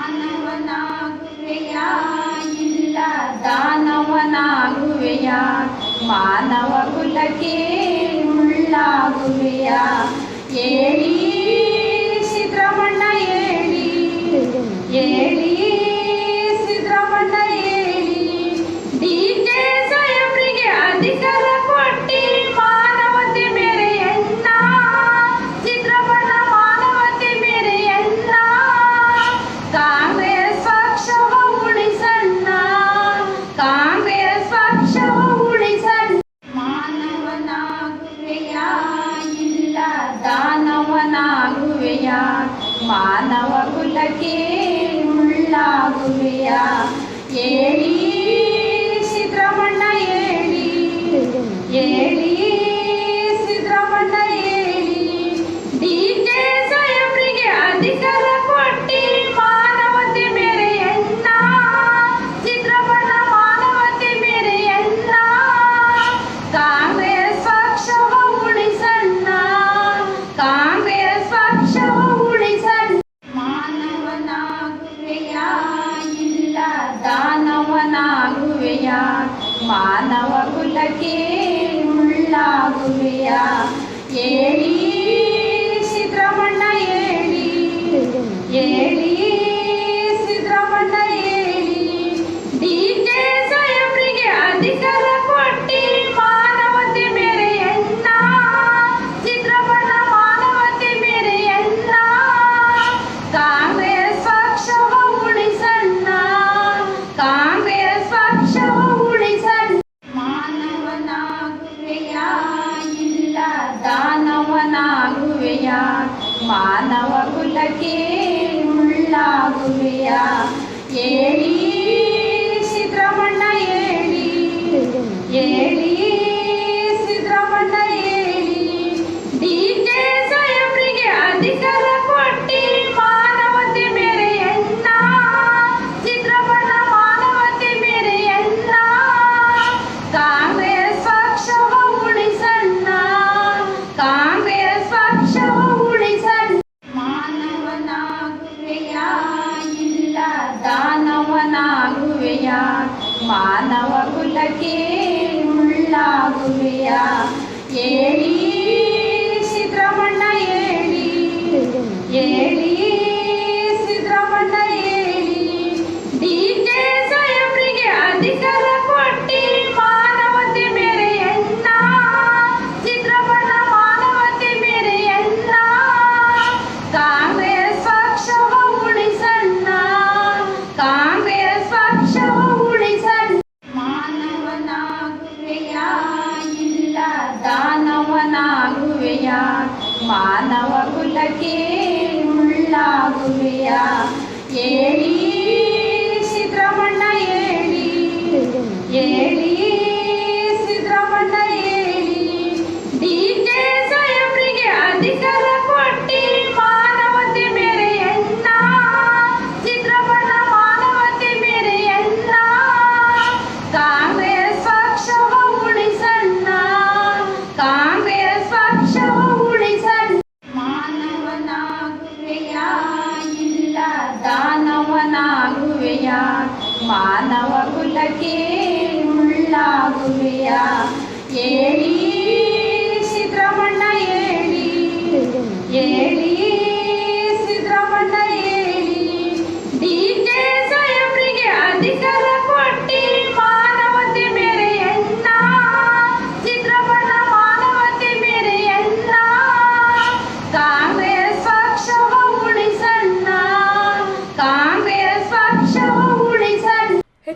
ಮಾನವನಾಗುವೆಯಾ? ಇಲ್ಲ ದಾನವನಾಗುವೆಯಾ? ಮಾನವ ಕುಲಕ್ಕೆ ಮುಳ್ಳಾಗುವೆಯಾ? ಹೇಳಿ ಮಾನವ ಕುಲಕ್ಕೆ ಮುಳ್ಳಾಗುವೆಯ ಏಳಿ ಗುವಿಯ ಮಾನವ ಕುಲಕ್ಕೆ ಮುಳ್ಳಾಗುವಿಯ ಏ మానవ కులకే ముళ్ళాగుమియా ఏలీ ಗುವಿಯ ಮಾನವ ಕುಲಕ್ಕೆ ಮುಳ್ಳಾಗುವಿಯ ಏ ஏலியா ஏலி ಮಾನವ ಕುಲಕ್ಕೆ ಮುಳ್ಳಾಗುವೆಯ ಏಳಿ